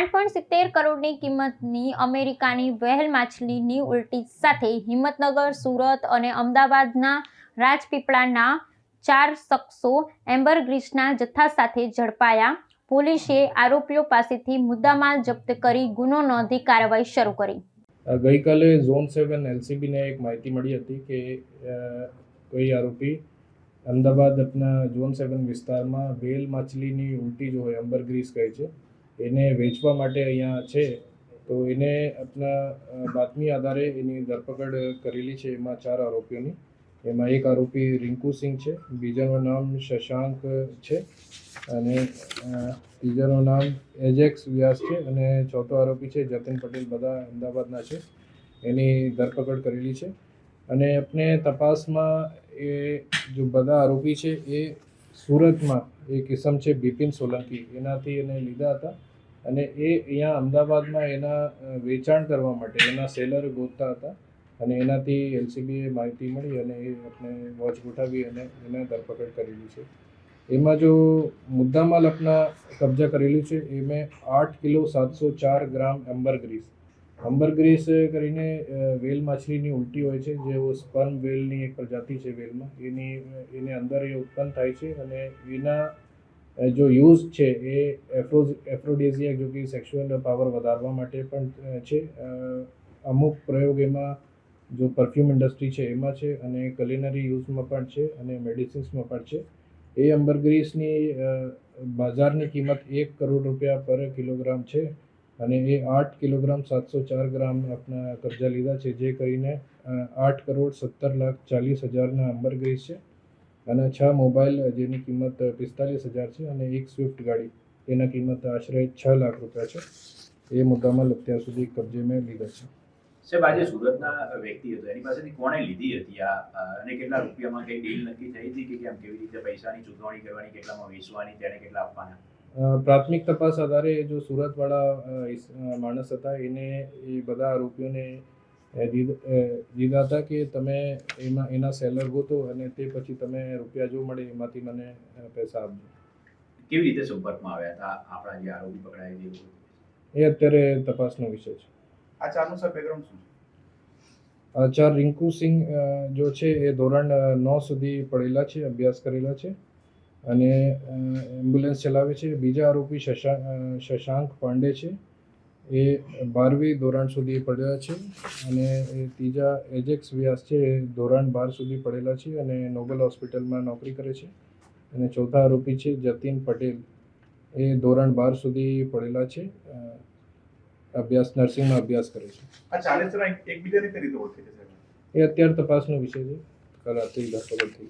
આઠ પોઈન્ટ સિત્તેર કરોડની કિંમતની અમેરિકાની વહેલ માછલીની ઉલટી સાથે હિંમતનગર, સુરત અને અમદાવાદના રાજપીપળાના ચાર શખ્સો એમ્બરગ્રીસના જથ્થા સાથે ઝડપાયા. પોલીસે આરોપીઓ પાસેથી મુદ્દામાલ જપ્ત કરી ગુનો નોંધી કાર્યવાહી શરૂ કરી. ગઈકાલે ઝોન સેવન એલસીબીને એક માહિતી મળી હતી કે કોઈ આરોપી અમદાવાદ આપના ઝોન સેવન વિસ્તારમાં વેલ માછલીની ઉલટી જો હોય અંબરગ્રીસ કહે છે એને વેચવા માટે અહીંયા છે, તો એને આપના બાતમી આધારે એની ધરપકડ કરેલી છે, એમાં ચાર આરોપીઓની. એમાં એક આરોપી રિંકુ સિંહ છે, બીજાનું નામ શશાંક છે, અને ત્રીજાનું નામ એજેક્સ વ્યાસ છે, અને ચોથો આરોપી છે, જતિન પટેલ, બધા અમદાવાદના છે, એની ધરપકડ કરેલી છે. અને આપણે તપાસમાં એ જો બધા આરોપી છે, એ સુરતમાં એ કિસમ છે, બિપિન સોલંકી. એનાથી એને લીધા હતા. અને એ અહીંયા અમદાવાદમાં એના વેચાણ કરવા માટે એના સેલર ગોતતા હતા અને એનાથી એલસીબીએ માહિતી મળી અને એ આપણે વોચ ગોઠવી અને એને ધરપકડ કરેલી છે. એમાં જો મુદ્દામાલ આપના કબજા કરેલું છે, એ મેં આઠ કિલો સાતસો ચાર ગ્રામ એમ્બરગ્રીસ અમ્બરગ્રીસ કરીને વેલ માછલીની ઉલટી હોય છે જે સ્પર્મ વેલની એક પ્રજાતિ છે વેલમાં, એની એને અંદર એ ઉત્પન્ન થાય છે અને એના જો યુઝ છે એ એફ્રો, એફ્રોડેઝિયા જો કે સેક્સ્યુઅલ પાવર વધારવા માટે પણ છે. અમુક પ્રયોગ એમાં જો પરફ્યુમ ઇન્ડસ્ટ્રી છે એમાં છે અને કલિનરી યુઝમાં પણ છે અને મેડિસિન્સમાં પણ છે. એ અંબરગ્રીસની બજારની કિંમત એક કરોડ રૂપિયા પર કિલોગ્રામ છે અને એ આઠ કિલોગ્રામ સાતસો ચાર ગ્રામ આપણા કબજા લીધા છે, જે કરીને આઠ કરોડ સત્તર લાખ ચાલીસ હજારના અંબરગ્રીસ છે. અને છ મોબાઈલ જેની કિંમત પિસ્તાલીસ હજાર છે અને એક સ્વિફ્ટ ગાડી. એના કિંમત આશરે છ લાખ રૂપિયા છે. એ મુદ્દામાં અત્યાર સુધી કબજે મેં લીધા છે. સાહેબ આજે સુરતના વ્યક્તિ હતો. એની પાસેથી કોણે લીધી હતી આ? અને કેટલા રૂપિયામાં કઈ ડીલ નક્કી થઈ હતી કે કેમ? કેવી રીતે પૈસાની ચૂકવણી કરવાની કેટલામાં વેચવાની તેને કેટલા આપવાના? પ્રાથમિક તપાસ આધારે જો સુરતવાળા માણસ હતા એને એ બધા આરોપીઓને દીધ- દીધા હતા કે તમે એમાં એના સેલર ગોતો અને તે પછી તમે રૂપિયા જો મળે એમાંથી મને પૈસા આપજો. કેવી રીતે સંપર્કમાં આવ્યા હતા? આપણા જે આરોપી પકડાય એ અત્યારે તપાસનો વિષય છે. આ ચારનું સર બેકગ્રાઉન્ડ શું છે? આ ચાર રિંકુ સિંહ જો છે એ ધોરણ નવ સુધી પડેલા છે અભ્યાસ કરેલા છે. અને એમ્બ્યુલન્સ ચલાવે છે. બીજા આરોપી શશાંક શશાંક પાંડે છે. એ બારમી ધોરણ સુધી પડેલા છે અને એ ત્રીજા એજેક્સ વ્યાસ છે એ ધોરણ બાર સુધી પડેલા છે અને નોબલ હોસ્પિટલમાં નોકરી કરે છે. અને ચોથા આરોપી છે જતીન પટેલ. એ ધોરણ બાર સુધી પડેલા છે. અભ્યાસ નર્સિંગમાં અભ્યાસ કરે છે. આ એકબીજાને એ અત્યારે તપાસનો વિષય છે. કલાથી થઈ